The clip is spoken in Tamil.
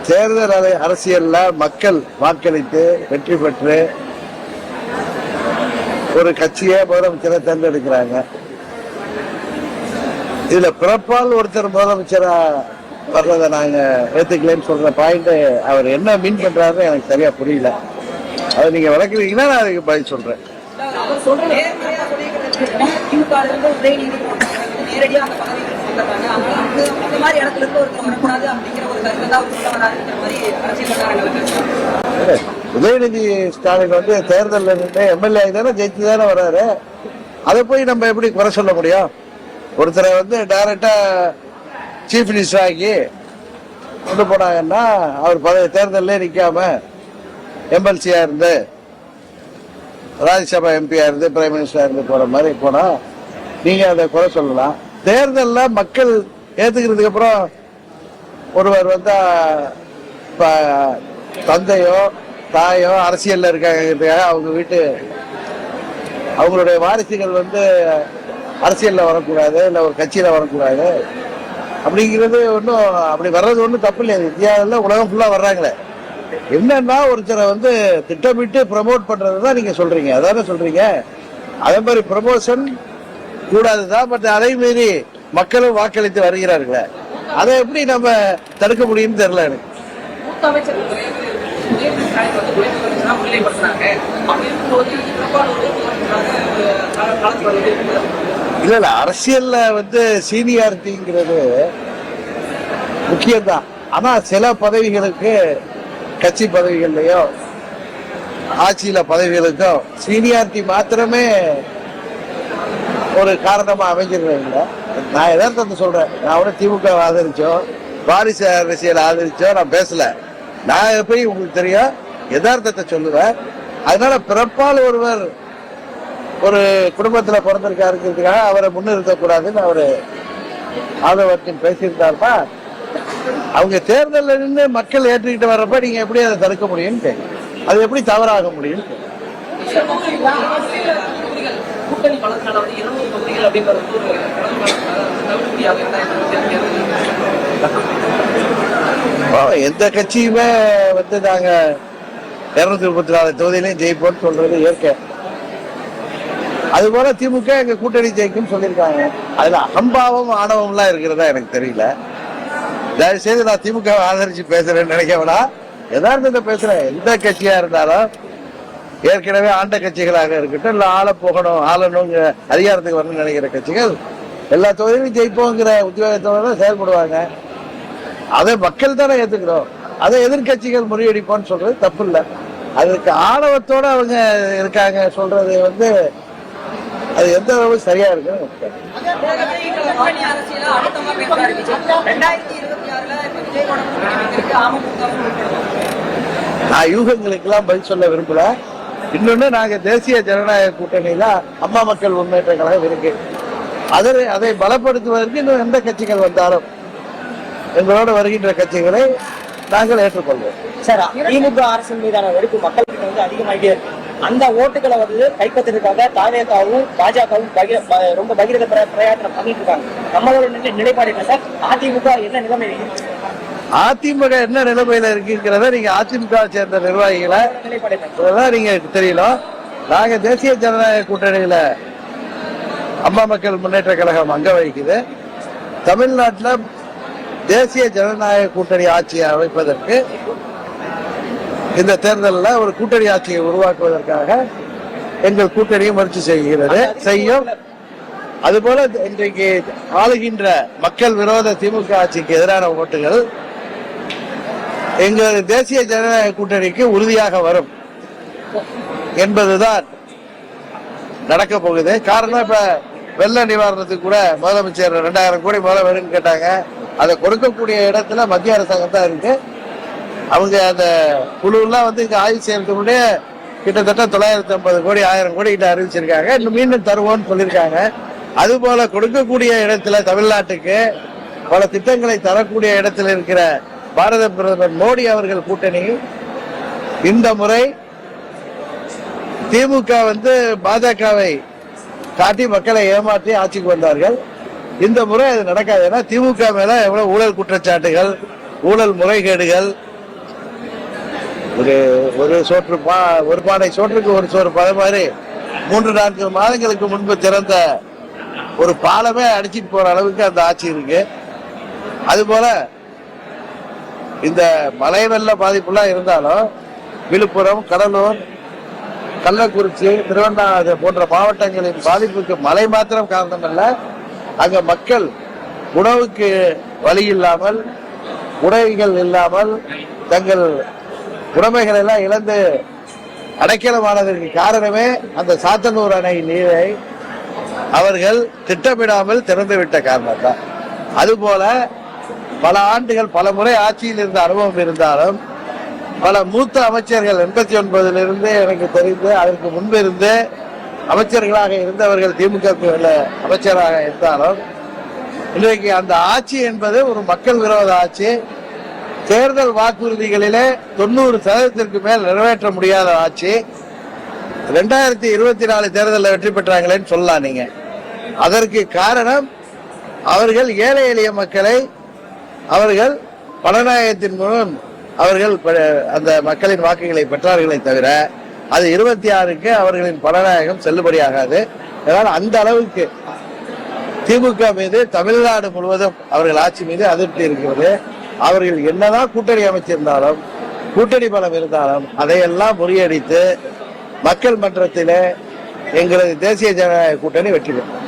தேர்தல் அலை- அரசியல்ல மக்கள் வாக்களித்து வெற்றி பெற்று ஒரு கட்சியை முதலமைச்சரை தேர்ந்தெடுக்கிறாங்க. இதுல பிறப்பால் ஒருத்தர் முதலமைச்சரா வர்றதை நாங்க ஏத்துக்கலன்னு சொல்ற பாயிண்ட் அவர் என்ன மீன் பண்றாருன்னு எனக்கு சரியா புரியல. அதை நீங்க விளக்குறீங்கன்னா நான் அதுக்கு பதில் சொல்றேன். நேரடியாக உதயநிதி அந்த அந்த மாதிரி இடத்துல இருந்து ஒருத்தர் வரக்கூடாது அப்படிங்கிற ஒரு கருத்தை தான் அவர் சொல்ல மாதிரி அரசியல் வட்டாரங்கள் உதயநிதி ஸ்டாலின் வந்து தேர்தலில் நின்று எம்எல்ஏ தானே ஜெயிச்சு தானே வர்றாரு அதை போய் நம்ம எப்படி குறை சொல்ல முடியும்? ஒருத்தரை வந்து டைரக்டா சீஃப் மினிஸ்டர் ஆகி கொண்டு போனாங்கன்னா அவர் பதவி தேர்தலில் நிற்காம எம்எல்சியா இருந்து ராஜ்யசபா எம்பியா இருந்து பிரைம் மினிஸ்டரா இருந்து போற மாதிரி போனா நீங்க அதை குறை சொல்லலாம். தேர்தலில் மக்கள் ஏத்துக்கிறதுக்கு அப்புறம் ஒருவர் வந்தா இப்ப தந்தையோ தாயோ அரசியல்ல இருக்காங்கிறதுக்காக அவங்க வீட்டு அவங்களுடைய வாரிசுகள் வந்து அரசியல்ல வரக்கூடாது இல்ல ஒரு கட்சியில வரக்கூடாது. அப்படிங்கிறது ஒன்றும் அப்படி வர்றது ஒன்றும் தப்பு இல்லை இந்தியாவில் உலகம் ஃபுல்லாக வர்றாங்களே. என்னன்னா ஒருத்தரை வந்து திட்டமிட்டு ப்ரமோட் பண்ணுறது தான் நீங்கள் சொல்கிறீங்க அதானே சொல்கிறீங்க அதே மாதிரி ப்ரமோஷன் கூடாதுதான் பட் அதை மீறி மக்களும் வாக்களித்து வருகிறார்களே. அதை எப்படி நம்ம தடுக்க முடியும்னு தெரியல எனக்கு. இல்ல இல்ல அரசியல்ல வந்து சீனியாரிட்டிங்கிறது முக்கியம்தான் ஆனா சில பதவிகளுக்கு கட்சி பதவிகள்லயோ ஆட்சியில பதவிகளுக்கோ சீனியாரிட்டி மாத்திரமே ஒரு காரணமா அமைஞ்சிருந்தது நான் எதார்த்தத்தை சொல்றேன். நான் கூட திமுக ஆதரிச்சோ வாரிசு அரசியல் ஆதரிச்சோ நான் பேசல. நான் எப்படி உங்களுக்கு தெரியும்? யதார்த்தத்தை சொல்லுவேன். அதனால பிறப்பால் ஒருவர் ஒரு குடும்பத்துல பிறந்திருக்காருங்கிறதுக்காக அவரை முன்னிறுத்தக்கூடாதுன்னு அவரு ஆதவர்த்தின் பேசியிருந்தாருன்னா அவங்க தேர்தலில் நின்று மக்கள் ஏற்றுக்கிட்டு வர்றப்ப நீங்க எப்படி அதை தடுக்க முடியும்னு அது எப்படி தவறாக முடியும் கூட்டணி பலத்தினால வந்து இருநூறு தொகுதிகள் அப்படிங்கிறது ஒரு எந்த கட்சியுமே வந்து நாங்க இருநூத்தி முப்பத்தி நாலு தொகுதியிலையும் ஜெயிப்போம்னு சொல்றது இயற்கை. அது போல திமுக எங்க கூட்டணி ஜெயிக்கும் சொல்லியிருக்காங்க. அதுல அகம்பாவம் ஆணவம்லாம் இருக்கிறதா எனக்கு தெரியல. தயவு செய்து நான் திமுக ஆதரிச்சு பேசுறேன்னு நினைக்க வேணாம் யதார்த்தத்தை பேசுறேன். எந்த கட்சியா இருந்தாலும் ஏற்கனவே ஆண்ட கட்சிகளாக இருக்கட்டும் இல்ல ஆள போகணும் ஆளணுங்க அதிகாரத்துக்கு வரணும்னு நினைக்கிற கட்சிகள் எல்லா தொகுதியிலும் ஜெயிப்போங்கிற உத்தியோகத்தோட தான் செயல்படுவாங்க. அதை மக்கள் தானே ஏத்துக்கிறோம். அதை எதிர்க்கட்சிகள் முறியடிப்போம்னு சொல்றது தப்பு இல்லை. அதுக்கு ஆணவத்தோட அவங்க இருக்காங்க சொல்றது வந்து அது எந்த அளவு சரியா இருக்கு நான் யூகங்களுக்கு எல்லாம் நான் யூகங்களுக்கெல்லாம் பதில் சொல்ல விரும்பல. இன்னொன்று நாங்கள் தேசிய ஜனநாயக கூட்டணியில அம்மா மக்கள் முன்னேற்ற கழகம் இருக்கு. அதை அதை பலப்படுத்துவதற்கு இன்னும் எந்த கட்சிகள் வந்தாலும் எங்களோட வருகின்ற கட்சிகளை நாங்கள் ஏற்றுக்கொள்வோம். சார் திமுக அரசின் மீதான வெறுப்பு மக்கள் கிட்ட வந்து அதிகமாகிட்டே அந்த ஓட்டுகளை வந்து கைப்பற்றுறதுக்காக தாவேகாவும் பாஜகவும் பகிர ரொம்ப பகிரத பிரயாணம் பண்ணிட்டு இருக்காங்க. நம்மளோட நிலைப்பாடு என்ன சார்? அதிமுக என்ன நிலைமை? அதிமுக என்ன நிலைமையில இருக்குங்கிறத நீங்க அதிமுக சேர்ந்த நிர்வாகிகளை இதெல்லாம் நீங்க தெரியலாம் நாங்க தேசிய ஜனநாயக கூட்டணியில அம்மா மக்கள் முன்னேற்ற கழகம் அங்க வகிக்குது. தமிழ்நாட்டுல தேசிய ஜனநாயக கூட்டணி ஆட்சியை அமைப்பதற்கு இந்த தேர்தலில் ஒரு கூட்டணி ஆட்சியை உருவாக்குவதற்காக எங்கள் கூட்டணியை முயற்சி செய்கிறது. செய்யும். அதுபோல இன்றைக்கு ஆளுகின்ற மக்கள் விரோத திமுக ஆட்சிக்கு எதிரான ஓட்டுகள் எங்கள் தேசிய ஜனநாயக கூட்டணிக்கு உறுதியாக வரும் என்பதுதான் நடக்க போகுது. காரணம் இப்ப வெள்ள நிவாரணத்துக்கு கூட முதலமைச்சர் ரெண்டாயிரம் கோடி முதல்ல வேணும்னு கேட்டாங்க. அதை கொடுக்கக்கூடிய இடத்துல மத்திய அரசாங்கம் தான் இருக்கு. அவங்க அந்த குழுலாம் வந்து இங்க ஆய்வு செய்யறதுக்கு முன்னே கிட்டத்தட்ட தொள்ளாயிரத்தி ஐம்பது கோடி ஆயிரம் கோடி கிட்ட அறிவிச்சிருக்காங்க. இன்னும் மீண்டும் தருவோம்னு சொல்லியிருக்காங்க. அது போல கொடுக்கக்கூடிய இடத்துல தமிழ்நாட்டுக்கு பல திட்டங்களை தரக்கூடிய இடத்துல இருக்கிற பாரத பிரதமர் மோடி அவர்கள் கூட்டணியும் இந்த முறை திமுக வந்து பாஜகவை காட்டி மக்களை ஏமாற்றி ஆட்சிக்கு வந்தார்கள். இந்த முறை அது நடக்காது. ஏன்னா திமுக மேல எவ்வளவு ஊழல் குற்றச்சாட்டுகள் ஊழல் முறைகேடுகள். ஒரு ஒரு சோற்று பா ஒரு பானை சோற்றுக்கு ஒரு சோறு பத மாதிரி மூன்று நான்கு மாதங்களுக்கு முன்பு திறந்த ஒரு பாலமே அடிச்சிட்டு போற அளவுக்கு அந்த ஆட்சி இருக்கு. அதுபோல இந்த மழை வெள்ள பாதிப்புலாம் இருந்தாலும் விழுப்புரம் கடலூர் கள்ளக்குறிச்சி திருவண்ணாமலை போன்ற மாவட்டங்களின் பாதிப்புக்கு மழை மாத்திரம் காரணம் அல்ல அங்க மக்கள் உணவுக்கு வழி இல்லாமல் உடைகள் இல்லாமல் தங்கள் உடைமைகள் எல்லாம் இழந்து அடைக்கலமானதற்கு காரணமே அந்த சாத்தனூர் அணை நீரை அவர்கள் திட்டமிடாமல் திறந்துவிட்ட காரணம்தான். அதுபோல பல ஆண்டுகள் பல முறை ஆட்சியில் இருந்த அனுபவம் இருந்தாலும் பல மூத்த அமைச்சர்கள் எண்பத்தி ஒன்பதிலிருந்து எனக்கு தெரிந்து அதற்கு முன்பிருந்து அமைச்சர்களாக இருந்தவர்கள் திமுக அமைச்சராக இருந்தாலும் இன்றைக்கு அந்த ஆட்சி என்பது ஒரு மக்கள் விரோத ஆட்சி. தேர்தல் வாக்குறுதிகளிலே தொண்ணூறு சதவீதத்திற்கு மேல் நிறைவேற்ற முடியாத ஆட்சி. ரெண்டாயிரத்தி இருபத்தி நாலு தேர்தலில் வெற்றி பெற்றாங்களேன்னு சொல்லலாம் நீங்க. அதற்கு காரணம் அவர்கள் ஏழை எளிய மக்களை அவர்கள் பணநாயகத்தின் மூலம் அவர்கள் ப- அந்த மக்களின் வாக்குகளை பெற்றார்களே தவிர அது இருபத்தி ஆறுக்கு அவர்களின் பணநாயகம் செல்லுபடியாகாது. அதனால் அந்த அளவுக்கு திமுக மீது தமிழ்நாடு முழுவதும் அவர்கள் ஆட்சி மீது அதிருப்தி இருக்கிறது. அவர்கள் என்னதான் கூட்டணி அமைச்சிருந்தாலும் கூட்டணி பலம் இருந்தாலும் அதையெல்லாம் முறியடித்து மக்கள் மன்றத்திலே எங்களது தேசிய ஜனநாயக கூட்டணி வெற்றி பெறும்